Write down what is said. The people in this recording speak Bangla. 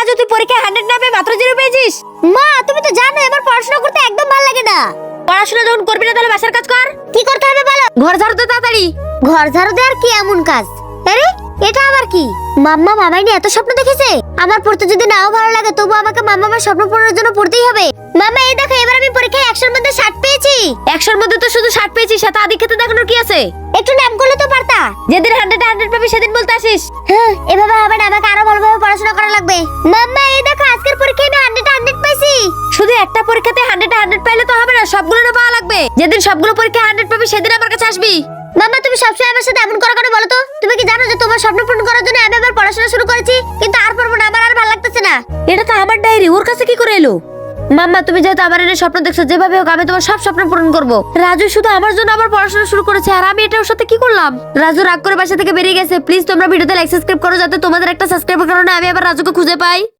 রাজু তুই পরীক্ষায় হান্ড্রেড না পেয়ে মাত্র জিরো পেয়েছিস? মা তুমি তো জানো আমার পড়াশোনা করতে একদম ভালো লাগে না। পড়াশোনা যখন করবি না তাহলে বাসার কাজ কর। কি করতে হবে বলো? ঘর ঝাড়ু তো তাড়াতাড়ি। ঘর ঝাড়ু দেওয়ার কি এমন কাজ? আরে এটা আবার কি? মাম্মা মামাই এত স্বপ্ন দেখেছে? আমার পড়তে যদি নাও ভালো লাগে তবু আমাকে মাম্মা আমার স্বপ্ন পূরণের জন্য পড়তেই হবে। মামা এই দেখো এবার আমি পরীক্ষায় একশোর মধ্যে ষাট পেয়েছি। একশোর মধ্যে তো শুধু ষাট পেয়েছিস সাথে আদি খেতে দেখানোর কি আছে? একটু নাম করলে তো পারতা। যেদিন হান্ড্রেড হান্ড্রেড পাবি সেদিন বলতে আসিস। হ্যাঁ এভাবে হবে মাম্মা, এই দেখো, আজকের পরীক্ষায় আমি হান্ড্রেড হান্ড্রেড পাইছি। শুধু একটা পরীক্ষাতে হান্ড্রেড হান্ড্রেড পাইলে তো হবে না সবগুলো না পাওয়া লাগবে। যেদিন সবগুলো পরীক্ষা হান্ড্রেড পাবি, সেদিন আমার কাছে আসবি। মাম্মা, তুমি সবসময় আমার সাথে এমন করা কেন বলো তো? তুমি কি জানো যে তোমার স্বপ্ন পূরণ করার জন্য আমি আবার পড়াশোনা শুরু করেছি, কিন্তু আর পারব না, আমার আর ভালো লাগতেছে না। এটা তো আমার ডায়েরি ওর কাছে কি করে এলো? মাম্মা, তুমি যেহেতু আমার এনে স্বপ্ন দেখছ, যেভাবে হোক আমি তোমার সব স্বপ্ন পূরণ করব। রাজু শুধু আমার জন্য আবার পড়াশোনা শুরু করেছে, আর আমি এটা ওর সাথে কি করলাম? রাজু রাগ করে বাসা থেকে বেরিয়ে গেছে। প্লিজ তোমরা ভিডিওতে লাইক সাবস্ক্রাইব করো যাতে তোমাদের একটা সাবস্ক্রাইবের কারণে আমি আবার রাজুকে খুঁজে পাই।